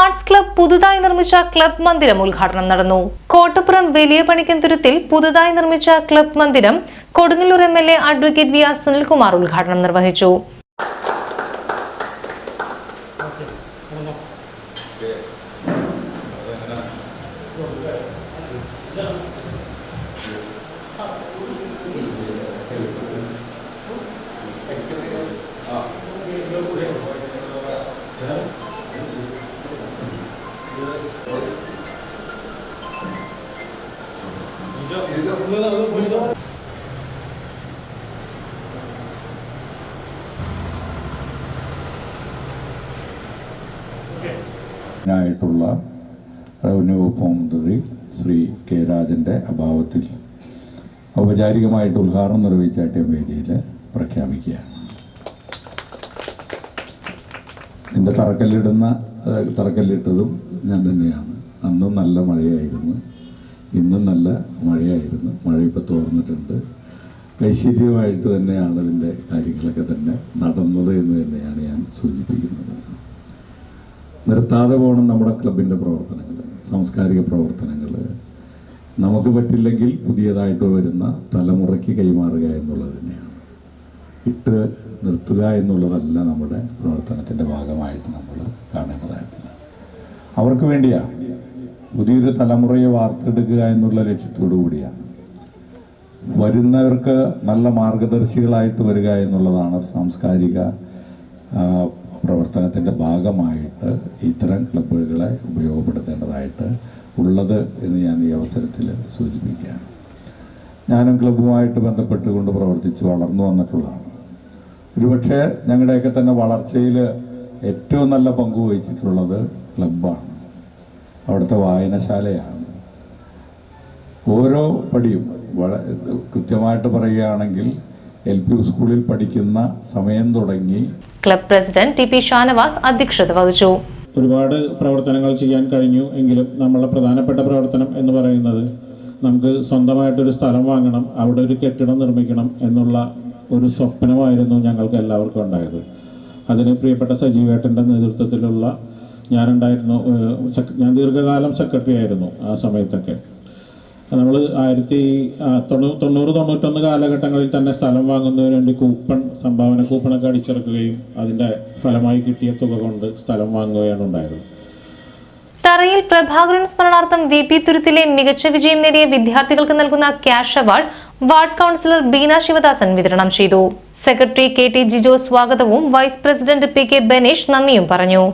Arts club പുതുതായി നിർമ്മിച്ച club മന്ദിരം ഉദ്ഘാടനം നടന്നു. കോട്ടപ്പുറം വലിയ പണിക്കന്തുരത്തിൽ പുതുതായി നിർമ്മിച്ച ക്ലബ് മന്ദിരം Kodungallur M L A advocate V R Sunilkumar ഉദ്ഘാടനം നിർവഹിച്ചു. ായിട്ടുള്ള റവന്യൂ വകുപ്പ് മന്ത്രി ശ്രീ കെ രാജന്റെ അഭാവത്തിൽ ഔപചാരികമായിട്ട് ഉദ്ഘാടനം നിർവഹിച്ചാട്ടിയ വേദിയിൽ പ്രഖ്യാപിക്കുകയാണ്. ഇതിന്റെ തറക്കല്ലിടുന്ന തറക്കല്ലിട്ടതും ഞാൻ തന്നെയാണ്. അന്നും നല്ല മഴയായിരുന്നു. ഇന്നും നല്ല മഴയായിരുന്നു. മഴ ഇപ്പോൾ തോർന്നിട്ടുണ്ട്. ഐശ്വര്യമായിട്ട് തന്നെയാണ് അതിന്റെ കാര്യങ്ങളൊക്കെ തന്നെ നടന്നത് എന്ന് തന്നെയാണ് ഞാൻ സൂചിപ്പിക്കുന്നത്. നിർത്താതെ പോകണം നമ്മുടെ ക്ലബിന്റെ പ്രവർത്തനങ്ങൾ സാംസ്കാരിക പ്രവർത്തനങ്ങൾ. നമുക്ക് പറ്റില്ലെങ്കിൽ പുതിയതായിട്ട് വരുന്ന തലമുറയ്ക്ക് കൈമാറുക എന്നുള്ളത് തന്നെയാണ്. ഇട്ട് നിർത്തുക എന്നുള്ളതല്ല നമ്മുടെ പ്രവർത്തനത്തിന്റെ ഭാഗമായിട്ട് നമ്മൾ കാണേണ്ടതായിട്ടുള്ളത്. അവർക്ക് വേണ്ടിയാണ് പുതിയൊരു തലമുറയെ വാർത്തെടുക്കുക എന്നുള്ള ലക്ഷ്യത്തോടു കൂടിയാണ്. വരുന്നവർക്ക് നല്ല മാർഗദർശികളായിട്ട് വരിക എന്നുള്ളതാണ് സാംസ്കാരിക പ്രവർത്തനത്തിന്റെ ഭാഗമായിട്ട് ഇത്തരം ക്ലബ്ബുകളെ ഉപയോഗപ്പെടുത്തേണ്ടതായിട്ട് ഉള്ളത് എന്ന് ഞാൻ ഈ അവസരത്തിൽ സൂചിപ്പിക്കുകയാണ്. ഞാനും ക്ലബ്ബുമായിട്ട് ബന്ധപ്പെട്ടുകൊണ്ട് പ്രവർത്തിച്ച് വളർന്നു വന്നിട്ടുള്ളതാണ്. ഒരുപക്ഷെ ഞങ്ങളുടെയൊക്കെ തന്നെ വളർച്ചയിൽ ഏറ്റവും നല്ല പങ്ക് വഹിച്ചിട്ടുള്ളത് ക്ലബ്ബാണ്. അവിടുത്തെ വായനശാലയാണ്. ഓരോ പടിയും കൃത്യമായിട്ട് പറയുകയാണെങ്കിൽ എൽ പി സ്കൂളിൽ പഠിക്കുന്ന സമയം തുടങ്ങി club president T P Shanavas അധ്യക്ഷത വഹിച്ചു. ഒരുപാട് പ്രവർത്തനങ്ങൾ ചെയ്യാൻ കഴിഞ്ഞു എങ്കിലും നമ്മളുടെ പ്രധാനപ്പെട്ട പ്രവർത്തനം എന്ന് പറയുന്നത് നമുക്ക് സ്വന്തമായിട്ടൊരു സ്ഥലം വാങ്ങണം അവിടെ ഒരു കെട്ടിടം നിർമ്മിക്കണം എന്നുള്ള ഒരു സ്വപ്നമായിരുന്നു ഞങ്ങൾക്ക് എല്ലാവർക്കും ഉണ്ടായത്. അതിന് പ്രിയപ്പെട്ട സജീവേട്ടന്റെ നേതൃത്വത്തിലുള്ള ഞാനുണ്ടായിരുന്നു ഞാൻ ദീർഘകാലം സെക്രട്ടറി ആയിരുന്നു ആ സമയത്തൊക്കെ. നമ്മൾ ആയിരത്തി ആ, തൊണ്ണൂ- തൊണ്ണൂറ് തൊണ്ണൂറ്റൊന്ന് കാലഘട്ടങ്ങളിൽ തന്നെ സ്ഥലം വാങ്ങുന്നതിന് വേണ്ടി കൂപ്പൺ സംഭാവന കൂപ്പണൊക്കെ അടിച്ചിറക്കുകയും അതിന്റെ ഫലമായി കിട്ടിയ തുക കൊണ്ട് സ്ഥലം വാങ്ങുകയാണ് ഉണ്ടായത്. തറയിൽ പ്രഭാകരൻ സ്മരണാർത്ഥം വി പി തുരുത്തിലെ മികച്ച വിജയം നേടിയ വിദ്യാർത്ഥികൾക്ക് നൽകുന്ന cash award ward councillor Beena Sivadasan വിതരണം ചെയ്തു. സെക്രട്ടറി കെ ടി ജിജോ സ്വാഗതവും vice president P K Baneesh നന്ദിയും പറഞ്ഞു.